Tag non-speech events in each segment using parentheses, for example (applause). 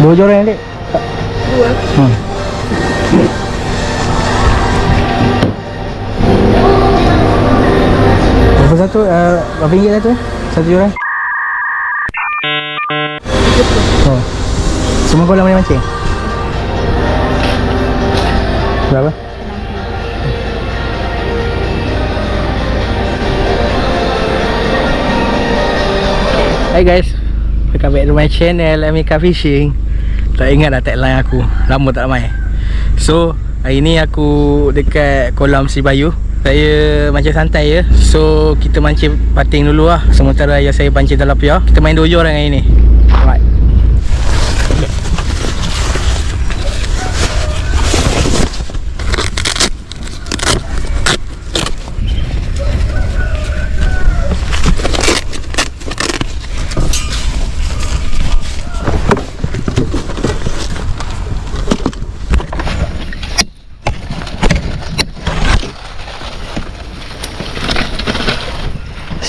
Dua je orang adik Dua. hmm. Berapa satu? Uh, berapa ringgit satu? Satu orang? Oh. Semua kolam boleh mancing? Berapa? Hai guys Welcome back to my channel Amika Fishing Tak ingat dah tagline aku. Lama tak main. So Hari ni aku dekat kolam Sibayu Saya mancing santai je. So kita mancing pating dulu lah. Sementara ayah saya pancing tilapia Kita main dojo orang hari ni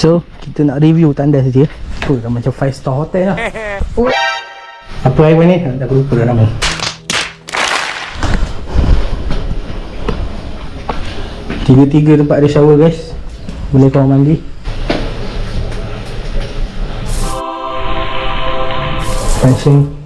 So kita nak review tanda saja Oh dah macam 5 star hotel lah. Oh. (laughs) Apa air ni? Tak aku lupa dah nama. Tiga-tiga tempat ada shower guys. Boleh kau mandi. Pancing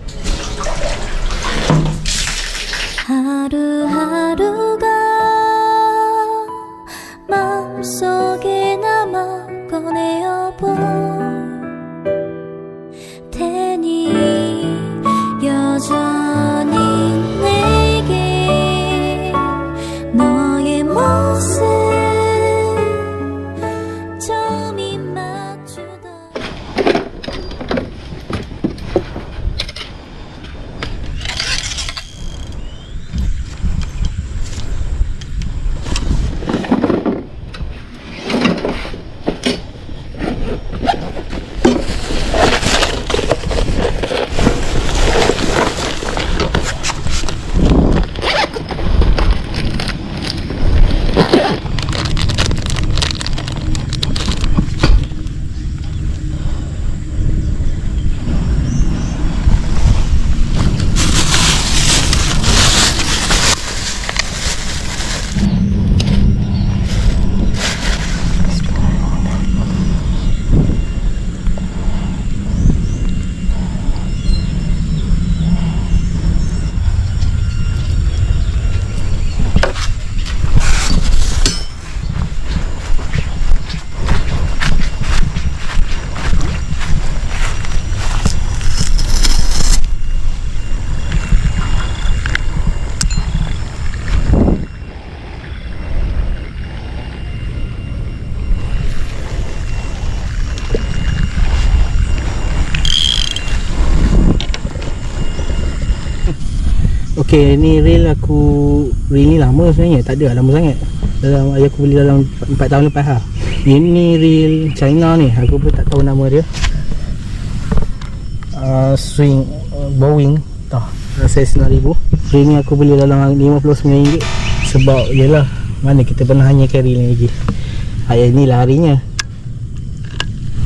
Ha Okay ni reel aku Reel ni lama sebenarnya Tak ada lah, lama sangat. Dalam, Ayah aku beli dalam 4 tahun lepas lah. Ini reel China ni Aku pun tak tahu nama dia. Uh, Swing uh, Boeing Tah Rasa RM9,000 Reel ni aku beli dalam RM59 Sebab yelah Mana kita pernah hanya carry ni lagi. Ayah ni larinya.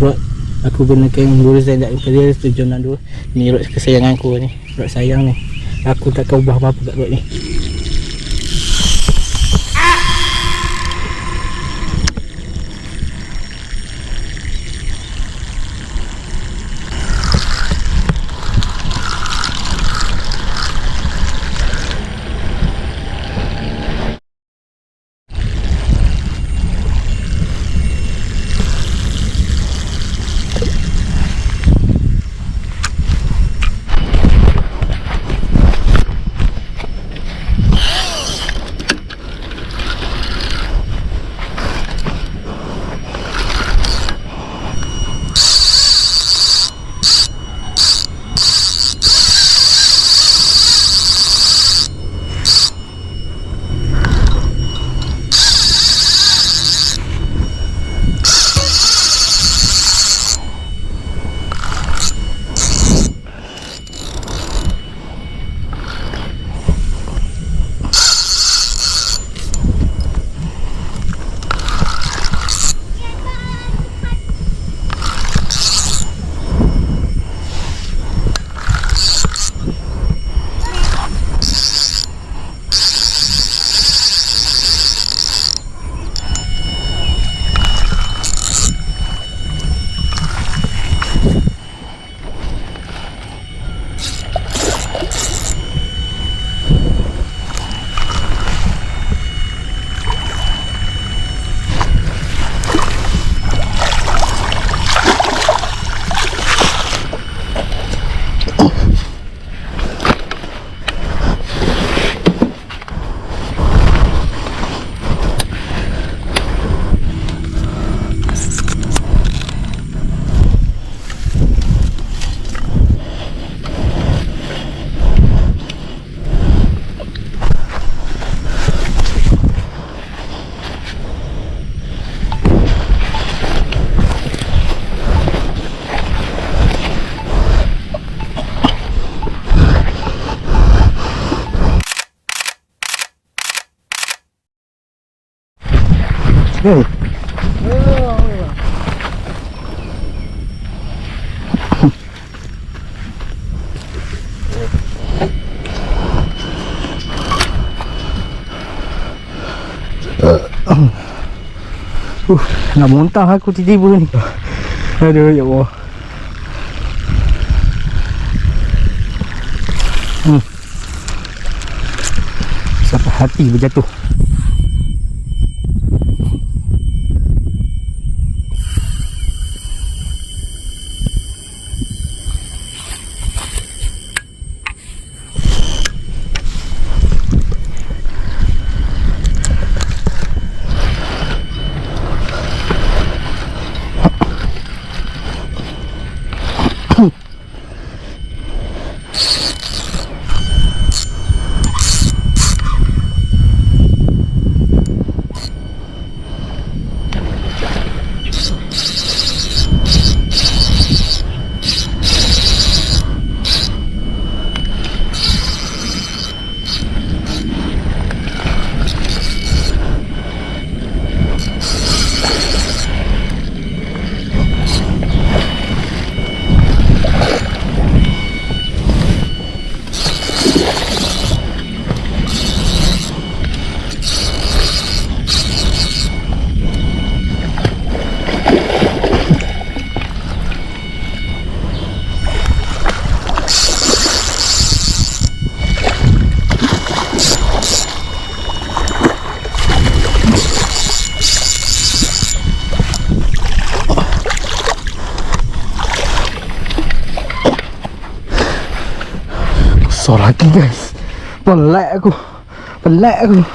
Rod Aku gunakan Guru Zendak Imperial 762 Ni rod kesayangan aku ni Rod sayang ni Aku tak tahu ubah apa-apa kat ni Hey. Uh, nak muntah aku tiba-tiba ni. Aduh, ya Allah. Hmm. Sampai hati berjatuh. Besar lagi guys. Pelat aku. Pelat aku.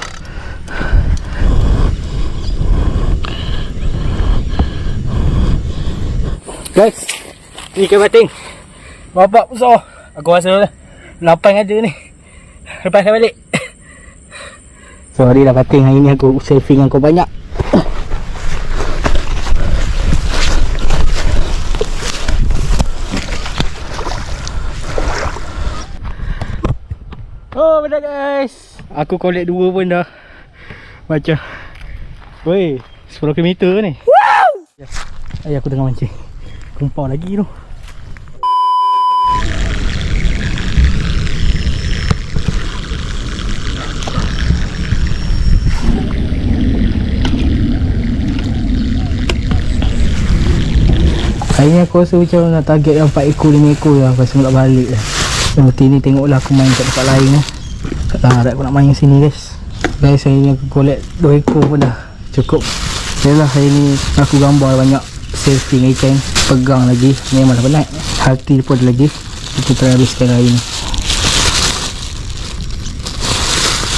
Guys Ni ikan bating Bapak besar Aku rasa Lapan ada ni. Lepas saya balik. Sorry lah bating Hari ni aku saving kau banyak Oh benar guys Aku collect dua pun dah. Macam Weh 10 km ni. Wow! Ayah aku tengah mancing. Kumpau lagi tu. Ni aku rasa macam nak target yang 4 ekor 5 ekor lah. Lepas tu nak balik lah. Seperti ni tengoklah aku main kat tempat lain lah Tak larat aku nak main sini guys. Guys hari ni aku collect 2 ekor pun dah Cukup. Yalah hari ni aku gambar banyak Selfie dengan ikan Pegang lagi. Memang dah penat Hati pun ada lagi. Kita try habiskan hari ni.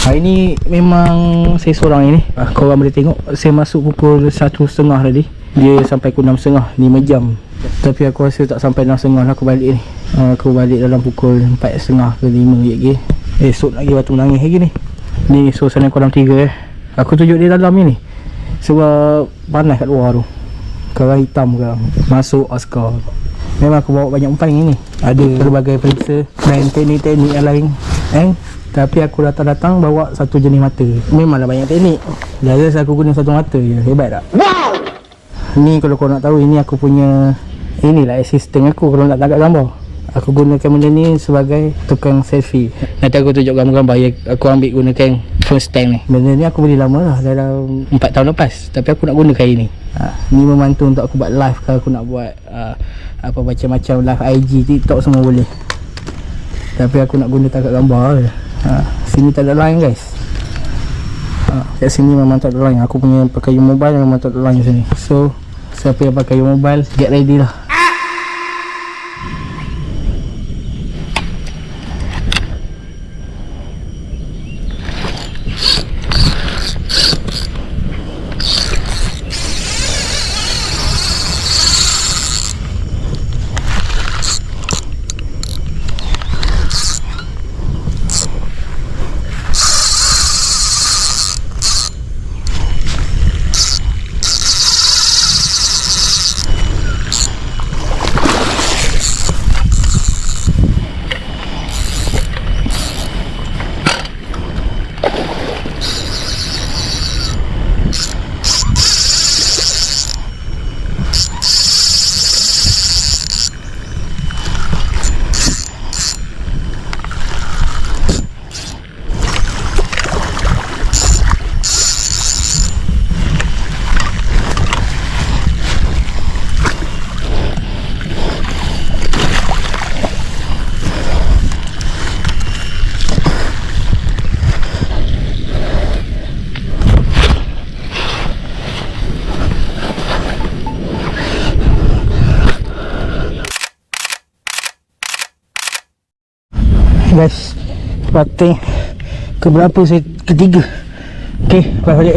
Hari ni memang saya seorang ini ah, Korang boleh tengok. Saya masuk pukul 1.30 tadi. Dia sampai pukul 6.30 5 jam. Tapi aku rasa tak sampai 6.30 aku balik ni. Ah, Aku balik dalam pukul 4.30 ke 5 lagi Esok lagi batu menangis lagi ni. Ni suasana kolam 3 eh. Aku tunjuk dia dalam ni ni. Sebab panas kat luar tu. Kerang hitam ke Masuk askar Memang aku bawa banyak umpan ni Ada berbagai periksa Dan teknik-teknik yang lain. Eh tapi aku datang-datang bawa satu jenis mata. Memanglah banyak teknik. Jelas aku guna satu mata je. Hebat tak? Wow! Ni kalau kau nak tahu Ini aku punya Inilah assistant aku Kalau nak tangkap gambar Aku gunakan benda ni sebagai tukang selfie. Nanti aku tunjuk gambar-gambar yang aku ambil gunakan first time ni. Benda ni aku beli lama lah Dalam 4 tahun lepas. Tapi aku nak gunakan hari ni ha, Ni membantu untuk aku buat live ke Aku nak buat uh, Apa macam-macam live IG, TikTok semua boleh. Tapi aku nak guna tangkap gambar je. Ha, Sini tak ada line guys. Ha, Kat sini memang tak ada line. Aku punya pakai mobile memang tak ada line sini. So Siapa yang pakai mobile Get ready lah guys. Pating Keberapa saya? Ketiga. Okay Lepas balik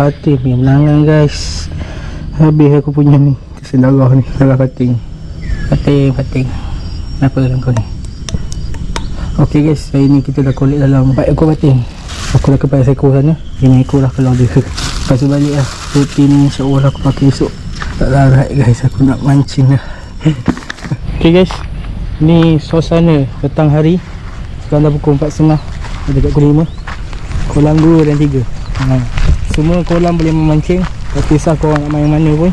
Pating punya menangan guys. Habis aku punya ni. Kesan darah ni Darah pating Pating pating Kenapa dalam kau ni? Okay guys. Hari ni kita dah collect dalam 4 ekor pating Aku dah kepas ekor sana. 5 ekor lah kalau dia Lepas tu balik lah. Putih ni insyaAllah aku pakai esok. Tak larat guys. Aku nak mancing lah. (laughs) Okay guys. Ni suasana petang hari. Sekarang dah pukul 4.30 Ada kat pukul 5 Kolam 2 dan 3 ha. Semua kolam boleh memancing. Tak kisah korang nak main mana pun.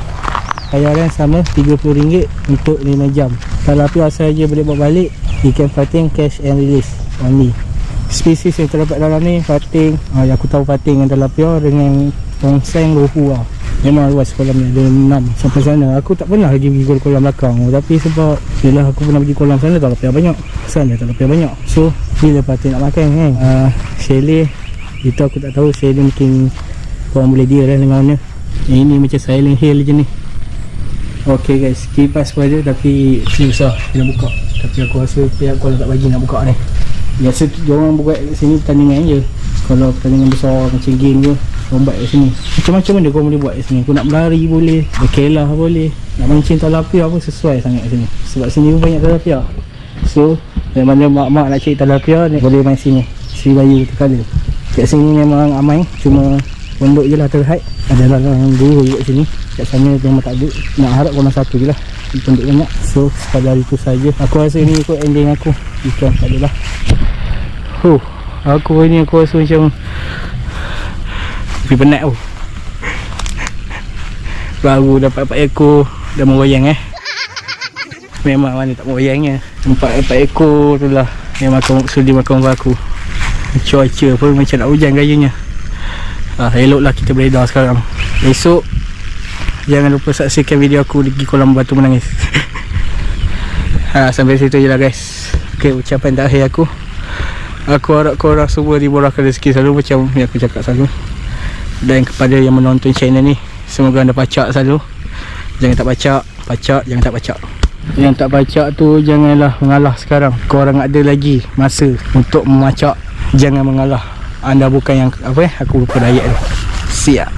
Bayaran sama RM30 untuk 5 jam. Kalau api asal je boleh bawa balik Ikan pating cash and release only. Spesies yang terdapat dalam ni pating ah, Yang aku tahu pating yang tilapia dengan tongseng rohu lah. Memang luas kolam ni Ada 6 sampai sana. Aku tak pernah lagi pergi kolam belakang. Tapi sebab Yelah aku pernah pergi kolam sana Tilapia banyak. Sana tilapia banyak. So bila pating nak makan kan? Uh, Chalet Itu aku tak tahu Chalet mungkin Korang boleh dia lah dengan mana. Yang ini macam silent hill je ni. Okay guys. Kipas pun ada Tapi Dia nak buka. Tapi aku rasa Pihak kolam tak bagi nak buka ni. Biasa tu diorang buat kat sini pertandingan je. Kalau pertandingan besar macam game ke Diorang buat kat sini. Macam-macam benda korang boleh buat kat sini. Kau nak berlari boleh Berkelah boleh. Nak mancing talapia pun sesuai sangat kat sini. Sebab sini pun banyak talapia So Dari mana mak-mak nak cari talapia ni Boleh main sini. Sri Bayu Tekala Kat sini memang amai Cuma Pondok je lah terhad. Ada larang dua kat sini. Kat sana memang tak ada. Nak harap korang satu je lah. Pondok banyak So sekadar itu saja. Aku rasa ni ikut ending aku. Ikan tak ada lah. Huh Aku ni aku rasa macam Tapi penat tu Baru dapat 4 ekor Dah mau wayang eh. Memang mana tak mau wayangnya Empat empat ekor tu lah. Yang makan sudi makan dengan aku Cuaca pun macam nak hujan gayanya ah, Eloklah kita beredar sekarang. Esok Jangan lupa saksikan video aku Di kolam batu menangis. Ha, (laughs) Sampai situ je lah guys. Okay ucapan terakhir aku. Aku harap korang semua dimurahkan rezeki selalu Macam yang aku cakap selalu. Dan kepada yang menonton channel ni Semoga anda pacak selalu. Jangan tak pacak Pacak jangan tak pacak. Yang tak pacak tu janganlah mengalah sekarang. Korang ada lagi masa untuk memacak. Jangan mengalah Anda bukan yang apa eh Aku lupa dayat tu Siap